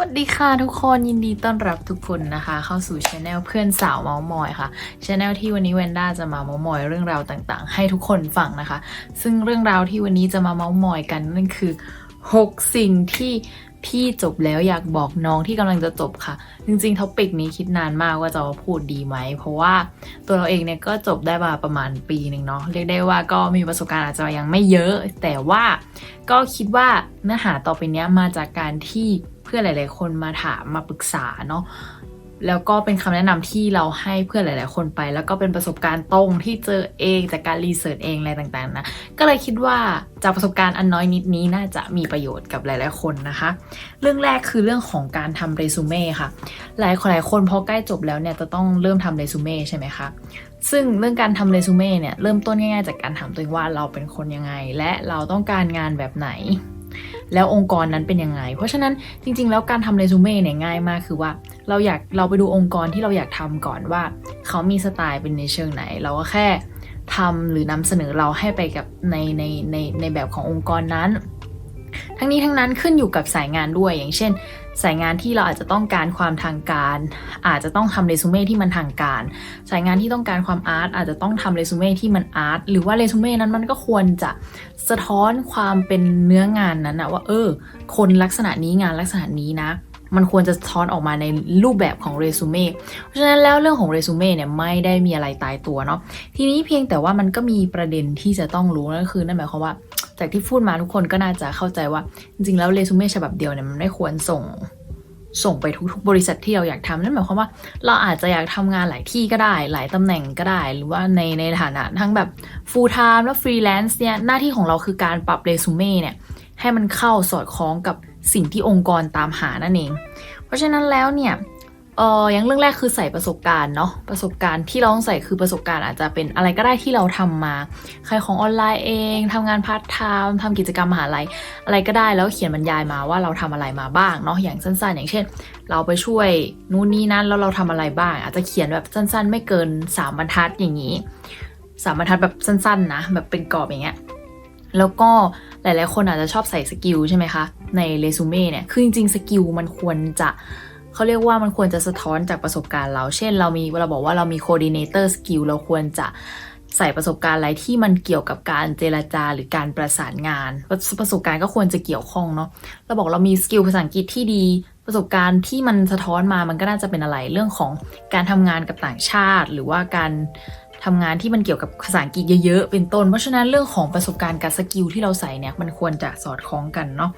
วัสดีค่ะทุกคนยินดีต้อนรับทุกคนนะคะ เข้าสู่ช anel เพื่อนสาวเมาส์มอยค่ะช anel ที่วันนี้เวนด้าจะมาเมาส์มอยเรื่องราวต่างๆ ให้ทุกคนฟังนะคะ ซึ่งเรื่องราวที่วันนี้จะมาเมาส์มอยกันนั่นคือ 6 สิ่งที่พี่จบแล้วอยากบอกน้องที่กำลังจะจบค่ะ จริงๆท็อปิกนี้คิดนานมากว่าจะพูดดีไหม เพราะว่าตัวเราเองเนี่ยก็จบได้มาประมาณปีหนึ่งเนาะเรียกได้ว่าก็มีประสบการณ์อาจจะยังไม่เยอะ แต่ว่าก็คิดว่าเนื้อหาต่อไปนี้มาจากการที่ เพื่อนหลาย ๆ คนมาถามมาปรึกษาเนาะแล้วก็เป็นคำแนะนำที่เราให้เพื่อนหลาย ๆ คนไป แล้วก็เป็นประสบการณ์ตรงที่เจอเองจากการรีเสิร์ชเองอะไรต่าง ๆ นะ ก็เลยคิดว่าจากประสบการณ์อันน้อยนิดนี้น่าจะมีประโยชน์กับหลาย ๆ คนนะคะ เรื่องแรกคือเรื่องของการทำเรซูเม่ค่ะ หลายคนหลายคนพอใกล้จบแล้วเนี่ยจะต้องเริ่มทำเรซูเม่ใช่ไหมคะซึ่งเรื่องการทำเรซูเม่เนี่ยเริ่มต้นง่าย ๆ จากการถามตัวเองว่าเราเป็นคนยังไง และเราต้องการงานแบบไหน แล้วองค์กรนั้นเป็นยังไง เพราะฉะนั้นจริง ๆ แล้วการทำเรซูเม่เนี่ยง่ายมากคือว่าเราอยากเราไปดูองค์กรที่เราอยากทำก่อนว่า เขามีสไตล์เป็นในเชิงไหน เราก็แค่ทำหรือนำเสนอเราให้ไปกับในในในในแบบขององค์กรนั้น ทั้งนี้ทั้งนั้นขึ้นอยู่กับสายงานด้วยอย่างเช่น สายงานที่เราอาจจะต้องการความทางการ อาจจะต้องทำเรซูเม่ที่มันทางการ สายงานที่ต้องการความอาร์ตอาจจะต้องทำเรซูเม่ที่มันอาร์ตหรือว่าเรซูเม่นั้นมันก็ควรจะสะท้อนความเป็นเนื้องานนั้นนะว่า เออ คนลักษณะนี้งานลักษณะนี้นะมันควรจะท้อนออกมาในรูปแบบของเรซูเม่ เพราะฉะนั้นแล้วเรื่องของเรซูเม่เนี่ยไม่ได้มีอะไรตายตัวเนาะ ทีนี้เพียงแต่ว่ามันก็มีประเด็นที่จะต้องรู้นั่นคือนั่นหมายความว่า จากที่พูดมาทุกคนก็น่าจะเข้าใจว่า จริงๆ แล้วเรซูเม่ฉบับเดียวเนี่ยมันไม่ควรส่งส่งไปทุกๆบริษัทที่เราอยากทำนั่นหมายความว่าเราอาจจะอยากทำงานหลายที่ก็ได้ หลายตำแหน่งก็ได้ หรือว่าในในฐานะทั้งแบบ full time และ freelance เนี่ยหน้าที่ของเราคือการปรับเรซูเม่เนี่ยให้มันเข้าสอดคล้องกับสิ่งที่องค์กรตามหานั่นเอง เพราะฉะนั้นแล้วเนี่ย เอออย่างเรื่องแรกคือใส่ประสบการณ์เนาะประสบการณ์ที่เราต้องใส่คือประสบการณ์อาจจะเป็นอะไรก็ได้ที่เราทำมาขายของออนไลน์เองทำงานพาร์ทไทม์ทำกิจกรรมมหาลัยอะไรก็ได้แล้วเขียนบรรยายมาว่าเราทำอะไรมาบ้างเนาะอย่างสั้นๆ อย่างเช่น เราไปช่วยนู่นนี่นั่นแล้วเราทำอะไรบ้าง อาจจะเขียนแบบสั้นๆ ไม่เกิน 3 บรรทัดอย่างนี้สามบรรทัดแบบสั้นๆนะแบบเป็นกรอบอย่างเงี้ยแล้วก็หลายๆคนอาจจะชอบใส่สกิลใช่ไหมคะในเรซูเม่เนี่ยคือจริงๆสกิลมันควรจะ เขาเรียกว่ามันควรจะสะท้อนจากประสบการณ์เรา เช่น เรามีเราบอกว่าเรามี coordinator skill เราควรจะใส่ประสบการณ์อะไรที่มันเกี่ยวกับการเจรจาหรือการประสานงาน ประสบการณ์ก็ควรจะเกี่ยวข้องเนาะเราบอกเรามีสกิลภาษาอังกฤษที่ดี ประสบการณ์ที่มันสะท้อนมามันก็น่าจะเป็นอะไรเรื่องของการทำงานกับต่างชาติ หรือว่าการ ทำงานที่มันเกี่ยวกับภาษาอังกฤษเยอะๆ เป็นต้น เพราะฉะนั้นเรื่องของประสบการณ์กับสกิลที่เราใส่เนี่ยมันควรจะสอดคล้องกันเนาะ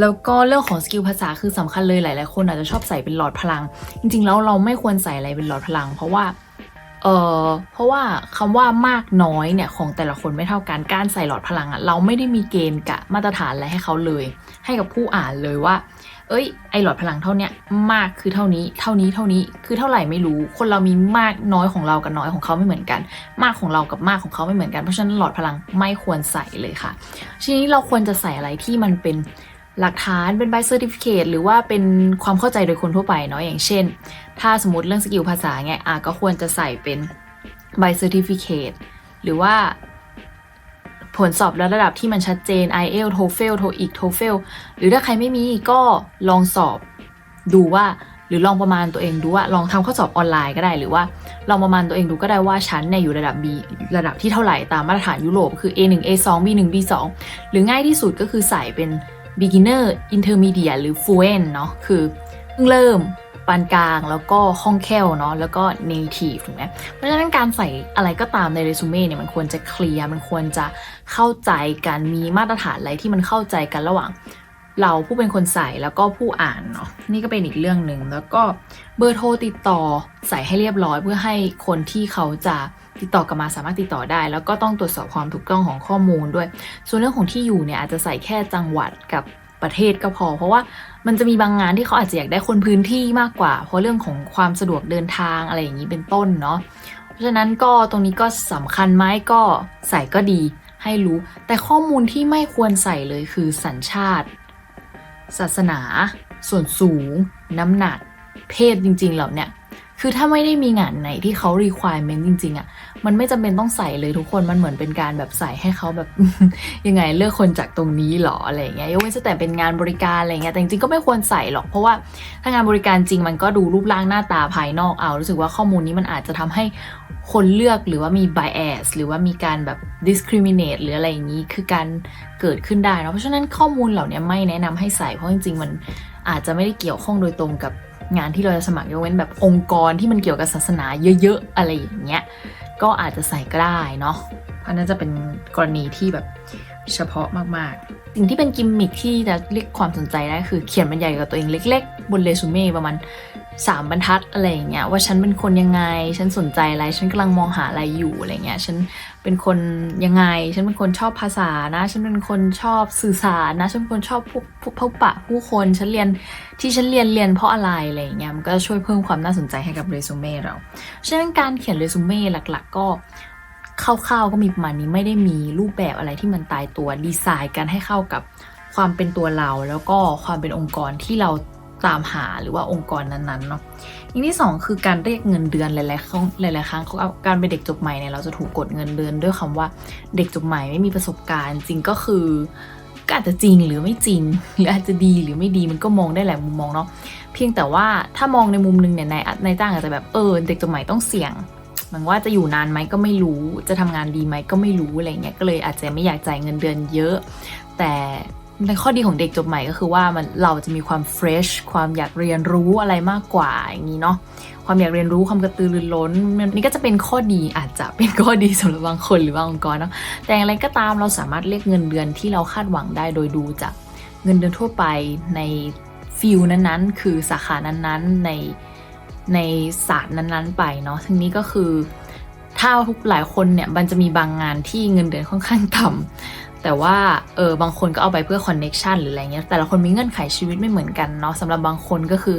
แล้วก็เรื่องของสกิลภาษาคือสำคัญเลยหลายๆ คนอาจจะชอบใส่เป็นหลอดพลัง จริงๆ แล้วเราไม่ควรใส่อะไรเป็นหลอดพลัง เพราะว่า เออเพราะว่าคำว่ามากน้อยเนี่ยของแต่ละคนไม่เท่ากัน การใส่หลอดพลังอะเราไม่ได้มีเกณฑ์กะมาตรฐานอะไรให้เขาเลย ให้กับผู้อ่านเลยว่า เอ้ยไอหลอดพลังเท่าเนี้ยมากคือเท่านี้ เท่านี้เท่านี้คือเท่าไหร่ไม่รู้ คนเรามีมากน้อยของเรากับน้อยของเขาไม่เหมือนกัน มากของเรากับมากของเขาไม่เหมือนกันเพราะฉะนั้นหลอดพลังไม่ควรใส่เลยค่ะ ทีนี้เราควรจะใส่อะไรที่มันเป็นหลักฐานเป็นใบเซอร์ติฟิเคตหรือว่าเป็นความเข้าใจโดยคนทั่วไปเนาะอย่างเช่น ถ้าสมมติเรื่องสกิลภาษาไงอะก็ควรจะใส่เป็นใบเซอร์ติฟิเคตหรือว่า ผลสอบระดับที่มันชัดเจน IELTS TOEFL TOEIC TOEFL หรือถ้าใครไม่มีก็ลองสอบดูว่าหรือลองประมาณตัวเองดูว่าลองทำข้อสอบออนไลน์ก็ได้หรือว่าลองประมาณตัวเองดูก็ได้ว่าชั้นเนี่ยอยู่ระดับ B ระดับที่เท่าไหร่ตามมาตรฐานยุโรปคือ A1 A2 B1 B2 หรือง่ายที่สุดก็คือใส่เป็น beginner intermediate หรือ fluent เนาะคือเพิ่งเริ่ม ปานกลางแล้วก็คล่องแคล่วเนาะแล้วก็ native ถูกไหมเพราะฉะนั้นการใส่อะไรก็ตามในเรซูเม่เนี่ยมันควรจะเคลียร์มันควรจะเข้าใจกันมีมาตรฐานอะไรที่มันเข้าใจกันระหว่างเราผู้เป็นคนใส่แล้วก็ผู้อ่านเนาะนี่ก็เป็นอีกเรื่องหนึ่งแล้วก็เบอร์โทรติดต่อใส่ให้เรียบร้อย เพื่อให้คนที่เขาจะติดต่อกลับมาสามารถติดต่อได้ แล้วก็ต้องตรวจสอบความถูกต้องของข้อมูลด้วย ส่วนเรื่องของที่อยู่เนี่ยอาจจะใส่แค่จังหวัดกับ ประเทศก็พอ เพราะว่ามันจะมีบางงานที่เขาอาจจะอยากได้คนพื้นที่มากกว่า เพราะเรื่องของความสะดวกเดินทางอะไรอย่างนี้เป็นต้นเนาะเพราะฉะนั้นก็ตรงนี้ก็สำคัญไหมก็ใส่ก็ดีให้รู้ แต่ข้อมูลที่ไม่ควรใส่เลยคือสัญชาติ ศาสนา ส่วนสูง น้ำหนัก เพศจริงๆเหล่าเนี่ย คือถ้าไม่ได้มีงานไหนที่เขา requirement จริง ๆอะ่ะ มันไม่จำเป็นต้องใส่เลยทุกคน มันเหมือนเป็นการแบบใส่ให้เขาแบบ ยังไงเลือกคนจากตรงนี้หรออะไรเงี้ยยกเว้นแต่เป็นงานบริการอะไรเงี้ย แต่จริงๆก็ไม่ควรใส่หรอก เพราะว่าถ้างานบริการจริงมันก็ดูรูปร่างหน้าตาภายนอกเอา รู้สึกว่าข้อมูลนี้มันอาจจะทำให้คนเลือกหรือว่ามี bias หรือว่ามีการแบบ discriminate หรืออะไรอย่างนี้ คือการเกิดขึ้นได้เนาะ เพราะฉะนั้นข้อมูลเหล่านี้ไม่แนะนำให้ใส่ เพราะจริงๆมันอาจจะไม่ได้เกี่ยวข้องโดยตรงกับ งานที่เราจะสมัครยกเว้นแบบองค์กรที่มันเกี่ยวกับศาสนาเยอะๆ อะไรอย่างเงี้ยก็อาจจะใส่ก็ได้เนาะเพราะนั้นจะเป็นกรณีที่แบบเฉพาะมากๆ สิ่งที่เป็นกิมมิคที่จะเรียกความสนใจได้คือเขียนบรรยายกับตัวเองเล็ก ๆ บนเรซูเม่ประมาณ สามบรรทัดอะไรอย่างเงี้ยว่าฉันเป็นคนยังไง ฉันสนใจอะไร ฉันกำลังมองหาอะไรอยู่อะไรเงี้ยฉันเป็นคนยังไง ฉันเป็นคนชอบภาษานะ ฉันเป็นคนชอบสื่อสารนะ ฉันเป็นคนชอบพบพบพบปะผู้คนฉันเรียนที่ฉันเรียนเรียนเพราะอะไรอะไรเงี้ยมันก็ช่วยเพิ่มความน่าสนใจให้กับเรซูเม่เราฉะนั้นการเขียนเรซูเม่หลัก ๆ ก็คร่าวๆก็มีประมาณนี้ไม่ได้มีรูปแบบอะไรที่มันตายตัวดีไซน์กันให้เข้ากับความเป็นตัวเรา แล้วก็ความเป็นองค์กรที่เรา ตามหาหรือว่าองค์กรนั้นๆเนาะอย่างที่สองคือการเรียกเงินเดือนหลายๆครั้งหลายๆครั้งการเป็นเด็กจบใหม่เนี่ยเราจะถูกกดเงินเดือนด้วยคำว่าเด็กจบใหม่ไม่มีประสบการณ์จริงก็คือก็อาจจะจริงหรือไม่จริง หรืออาจจะดีหรือไม่ดีมันก็มองได้หลายมุมมองเนาะเพียงแต่ว่าถ้ามองในมุมนึงเนี่ยนายนายจ้างอาจจะแบบเออเด็กจบใหม่ต้องเสี่ยงหมันว่าจะอยู่นานไหมก็ไม่รู้ จะทำงานดีไหมก็ไม่รู้อะไรเงี้ยก็เลยอาจจะไม่อยากจ่ายเงินเดือนเยอะ แต่ ในข้อดีของเด็กจบใหม่ก็คือว่ามันเราจะมีความเฟรชความอยากเรียนรู้อะไรมากกว่าอย่างนี้เนาะความอยากเรียนรู้ความกระตือรือร้นนี่ก็จะเป็นข้อดีอาจจะเป็นข้อดีสำหรับบางคนหรือบางองค์กรเนาะแต่อย่างไรก็ตามเราสามารถเรียกเงินเดือนที่เราคาดหวังได้โดยดูจากเงินเดือนทั่วไปในฟิลนั้นๆ คือสาขานั้นๆในในศาสตร์นั้นๆ ไปเนาะทั้งนี้ก็คือถ้าทุกหลายคนเนี่ยมันจะมีบางงานที่เงินเดือนค่อนข้างต่ำ แต่ว่าเออบางคนก็เอาไปเพื่อคอนเน็ชันหรืออะไรเงี้ยแต่ละคนมีเงื่อนไขชีวิตไม่เหมือนกันเนาะสำหรับบางคนก็คือ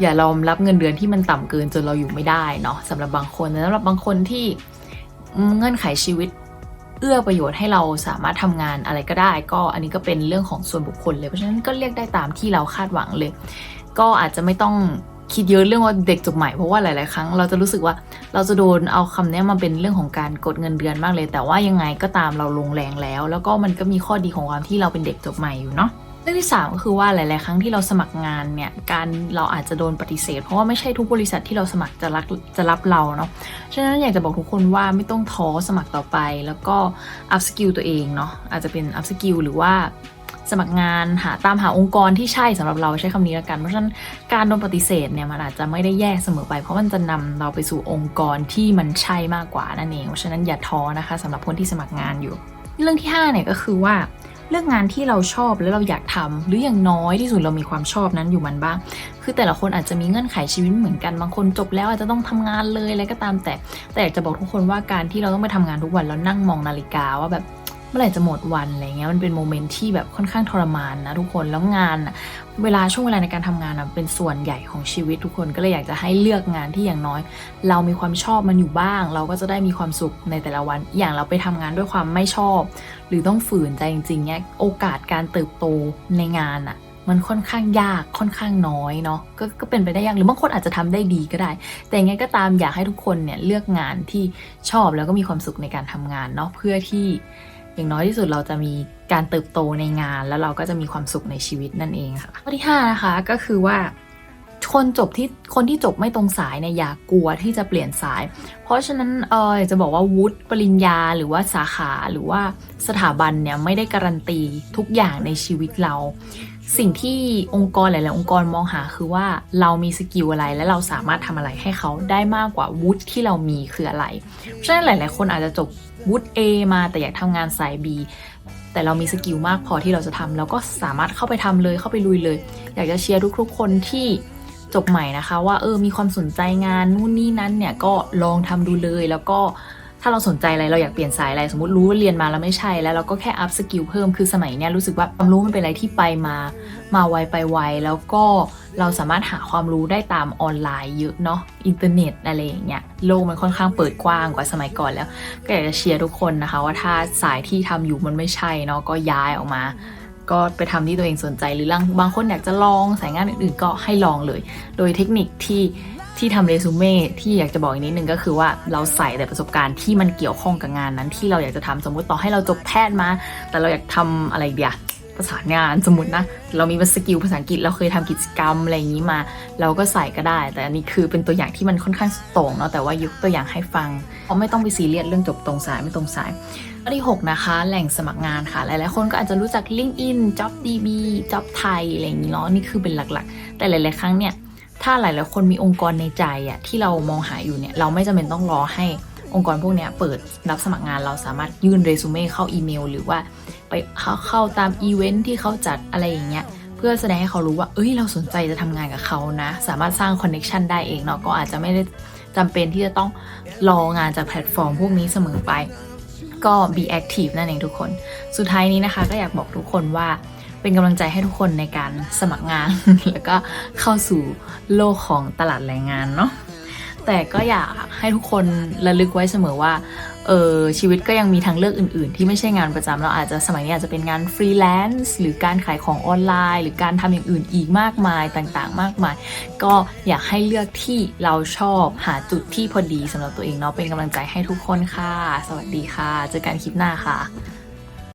อย่ายอมรับเงินเดือนที่มันต่ำเกินจนเราอยู่ไม่ได้เนาะสำหรับบางคนแต่สำหรับบางคนที่เงื่อนไขชีวิตเอื้อประโยชน์ให้เราสามารถทำงานอะไรก็ได้ ก็อันนี้ก็เป็นเรื่องของส่วนบุคคลเลยเพราะฉะนั้นก็เรียกได้ตามที่เราคาดหวังเลย ก็อาจจะไม่ต้อง คิดเยอะเรื่องว่าเด็กจบใหม่เพราะว่าหลาย ๆ ครั้งเราจะรู้สึกว่าเราจะโดนเอาคำนี้มาเป็นเรื่องของการกดเงินเดือนมากเลย แต่ว่ายังไงก็ตามเราลงแรงแล้ว แล้วก็มันก็มีข้อดีของความที่เราเป็นเด็กจบใหม่อยู่เนาะเรื่องที่3ก็คือว่าหลาย ๆ ครั้งที่เราสมัครงานเนี่ยการเราอาจจะโดนปฏิเสธ เพราะว่าไม่ใช่ทุกบริษัทที่เราสมัครจะรับจะรับเราเนาะฉะนั้นอยากจะบอกทุกคนว่าไม่ต้องท้อสมัครต่อไป แล้วก็อัพสกิลตัวเองเนาะอาจจะเป็นอัพสกิลหรือว่า สมัครงานหาตามหาองค์กรที่ใช่สำหรับเราใช้คำนี้แล้วกัน เพราะฉะนั้นการโดนปฏิเสธเนี่ยมันอาจจะไม่ได้แย่เสมอไป เพราะมันจะนำเราไปสู่องค์กรที่มันใช่มากกว่านั่นเองเพราะฉะนั้นอย่าท้อนะคะสำหรับคนที่สมัครงานอยู่ เรื่องที่5เนี่ยก็คือว่าเลือกงานที่เราชอบแล้วเราอยากทำหรืออย่างน้อยที่สุดเรามีความชอบนั้นอยู่มันบ้าง คือแต่ละคนอาจจะมีเงื่อนไขชีวิตเหมือนกันบางคนจบแล้วอาจจะต้องทำงานเลยอะไรก็ตามแต่ แต่อยากจะบอกทุกคนว่าการที่เราต้องไปทำงานทุกวันแล้วนั่งมองนาฬิกาว่าแบบ เมื่อไหร่จะหมดวันอะไรเงี้ยมันเป็นโมเมนต์ที่แบบค่อนข้างทรมานนะทุกคนแล้วงานเวลาช่วงเวลาในการทำงานอะเป็นส่วนใหญ่ของชีวิตทุกคนก็เลยอยากจะให้เลือกงานที่อย่างน้อย เรามีความชอบมันอยู่บ้าง เราก็จะได้มีความสุขในแต่ละวัน อย่างเราไปทำงานด้วยความไม่ชอบ หรือต้องฝืนใจจริงๆเนี่ยโอกาสการเติบโตในงานอะมันค่อนข้างยากค่อนข้างน้อยเนาะกก็เป็นไปได้ยากหรือบางคนอาจจะทำได้ดีก็ได้ แต่ยังไงก็ตามอยากให้ทุกคนเนี่ยเลือกงานที่ชอบแล้วก็มีความสุขในการทำงานเนาะเพื่อที่ อย่างน้อยที่สุดเราจะมีการเติบโตในงาน แล้วเราก็จะมีความสุขในชีวิตนั่นเองค่ะข้อที่ 5 นะคะก็คือว่าคนจบที่คนที่จบไม่ตรงสายเนี่ยอย่ากกลัวที่จะเปลี่ยนสาย เพราะฉะนั้นเออจะบอกว่าวุฒิปริญญาหรือว่าสาขาหรือว่าสถาบันเนี่ยไม่ได้การันตีทุกอย่างในชีวิตเรา สิ่งที่องค์กรหลาย ๆ องค์กรมองหาคือว่าเรามีสกิลอะไรและเราสามารถทำอะไรให้เขาได้มากกว่าวุฒิที่เรามีคืออะไรเพราะฉะนั้นหลาย ๆ คนอาจจะจบ วุฒิ A มาแต่อยากทำงานสาย B แต่เรามีสกิลมากพอที่เราจะทำเราก็สามารถเข้าไปทำเลยเข้าไปลุยเลย อยากจะเชียร์ทุกๆ คนที่จบใหม่นะคะ ว่าเออมีความสนใจงานนู่นนี่นั้นเนี่ยก็ลองทำดูเลยแล้วก็ ถ้าเราสนใจอะไรเราอยากเปลี่ยนสายอะไรสมมติรู้ว่าเรียนมาแล้วไม่ใช่แล้วเราก็แค่อัพสกิลเพิ่มคือสมัยเนี้ยรู้สึกว่าความรู้มันเป็นอะไรที่ไปมา มาไวไปไวแล้วก็เราสามารถหาความรู้ได้ตามออนไลน์เยอะเนาะอินเทอร์เน็ตอะไรอย่างเงี้ยโลกมันค่อนข้างเปิดกว้างกว่าสมัยก่อนแล้ว ก็อยากจะเชียร์ทุกคนนะคะ ว่าถ้าสายที่ทำอยู่มันไม่ใช่เนาะก็ย้ายออกมาก็ไปทำที่ตัวเองสนใจหรือบางคนอยากจะลองสายงานอื่นๆ ก็ให้ลองเลย โดยเทคนิคที่ ที่ทำเรซูเม่ที่อยากจะบอกอีกนิดนึงก็คือว่าเราใส่แต่ประสบการณ์ที่มันเกี่ยวข้องกับงานนั้นที่เราอยากจะทำสมมุติต่อให้เราจบแพทย์มา แต่เราอยากทำอะไรเดียประสานงานสมมตินะ เรามีสกิลภาษาอังกฤษเราเคยทำกิจกรรมอะไรอย่างนี้มา เราก็ใส่ก็ได้ แต่อันนี้คือเป็นตัวอย่างที่มันค่อนข้างตรงเนาะแต่ว่ายกตัวอย่างให้ฟังเพราะไม่ต้องไปซีเรียสเรื่องจบตรงสายไม่ตรงสายข้อที่หกนะคะ แหล่งสมัครงานค่ะ หลายๆ คนก็อาจจะรู้จัก LinkedIn JobDB Job ไทยอะไรอย่างนี้เนาะนี่คือเป็นหลักๆ แต่หลาย ๆ ครั้งเนี่ย ถ้าหลายๆคนมีองค์กรในใจอะที่เรามองหาอยู่เนี่ยเราไม่จำเป็นต้องรอให้องค์กรพวกนี้เปิดรับสมัครงานเราสามารถยื่นเรซูเม่เข้าอีเมล หรือว่าไปเข้าขาตามอีเวนท์ที่เขาจัดอะไรอย่างเงี้ยเพื่อแสดงให้เขารู้ว่าเอ้ยเราสนใจจะทำงานกับเขานะ สามารถสร้างคอนเน็ชันได้เองเนาะก็อาจจะไม่ได้จำเป็นที่จะต้องรองานจากแพลตฟอร์มพวกนี้เสมอไป ก็ be active นั่นเองทุกคน สุดท้ายนี้นะคะ ก็อยากบอกทุกคนว่า เป็นกำลังใจให้ทุกคนในการสมัครงาน แล้วก็เข้าสู่โลกของตลาดแรงงานเนาะแต่ก็อยากให้ทุกคนระลึกไว้เสมอว่าเออชีวิตก็ยังมีทางเลือกอื่น ๆ ที่ไม่ใช่งานประจำเราอาจจะสมัยนี้อาจจะเป็นงานฟรีแลนซ์หรือการขายของออนไลน์ หรือการทำอย่างอื่นอีกมากมายต่างๆ มากมาย ก็อยากให้เลือกที่เราชอบหาจุดที่พอดีสำหรับตัวเองเนาะเป็นกำลังใจให้ทุกคนค่ะ สวัสดีค่ะ เจอกันคลิปหน้าค่ะ